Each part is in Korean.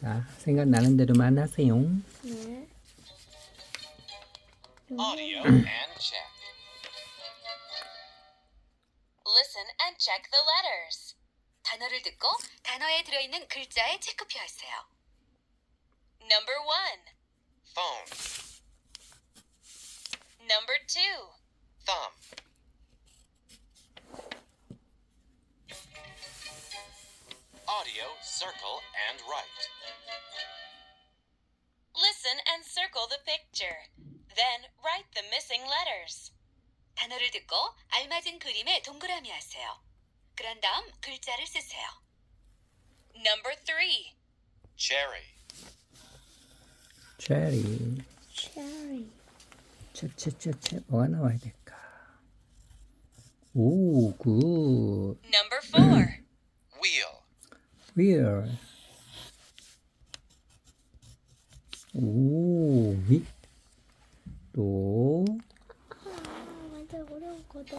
자, 생각나는 대로만 하세요. 네. Audio and check. Listen and check the letters. 단어를 듣고 단어에 들어있는 글자에 체크표하세요. Number one, Phone. number two, Thumb. Audio, circle, and write. listen and circle the picture. Then write the missing letters. 단어를 듣고 알맞은 그림에 동그라미 하세요. 그런 다음 글자를 쓰세요. Number three, Cherry. 체리. 체리. 채채채채 뭐가 나와야 될까? 오, 굿. number four, Wheel. Where? 오, 위. 또, 아, 완전 어려운 거다.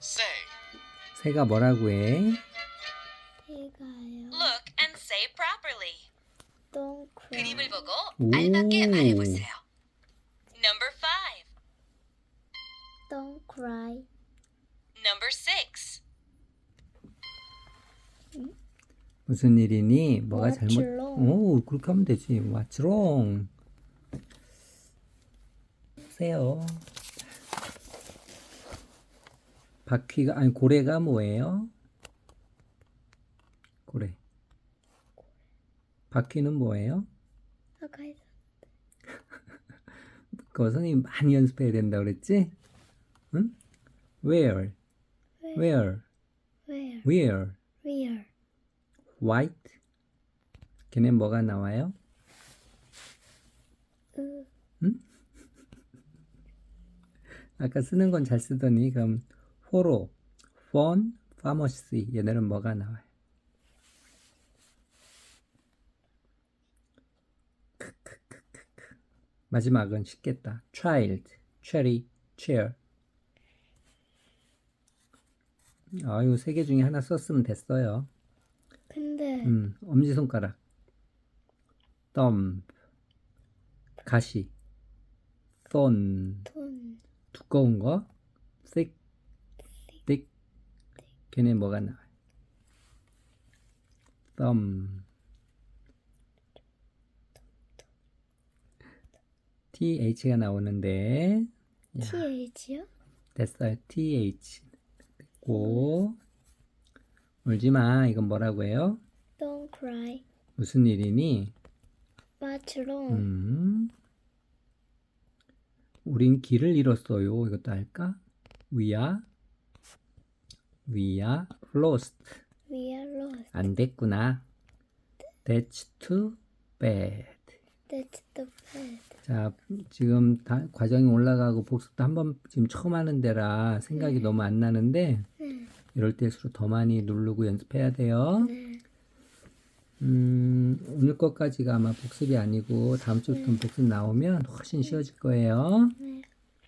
Say. 새가 뭐라고 해? 이가요. look and say properly. Don't cry. 그림을 보고 오. 알맞게 말해보세요. Number five, Don't cry. number six, 무슨 일이니? 뭐가 What's 잘못? wrong? 오, 그렇게 하면 되지. What's wrong? 세요. 바퀴가 아니 고래가 뭐예요? 고래. 바퀴는 뭐예요? 아까 했어. 그거 선생님 많이 연습해야 된다 그랬지? 응? Where? Where? Where? Where? Where? White? 걔네 뭐가 나와요? 으. 아까 쓰는 건 잘 쓰더니 그럼 호로, 폰, 파머시 얘네는 뭐가 나와요? 마지막은 쉽겠다. child, cherry, chair. 아유 세개 중에 하나 썼으면 됐어요. 근데 음, 엄지손가락, thumb, 가시, thorn, 돈 두꺼운 거, thick, thick, 걔네 뭐가 나와요? thumb, th가 나오는데, 야, TH요? 됐어요. th 됐고, 울지 마. 이건 뭐라고 해요? Don't cry. 무슨 일이니? What's wrong? 음. 우린 길을 잃었어요. 이것도 할까? We are, we are lost. We are lost. 안 됐구나. That's too bad. That's the bad. 자, 지금 다, 과정이 올라가고 복습도 한번 지금 처음 하는 데라 생각이 너무 안 나는데 네. 이럴 때일수록 더 많이 누르고 연습해야 돼요. 네. 음, 오늘 것까지가 아마 복습이 아니고 다음 주부터 복습 나오면 훨씬 쉬워질 거예요. 네.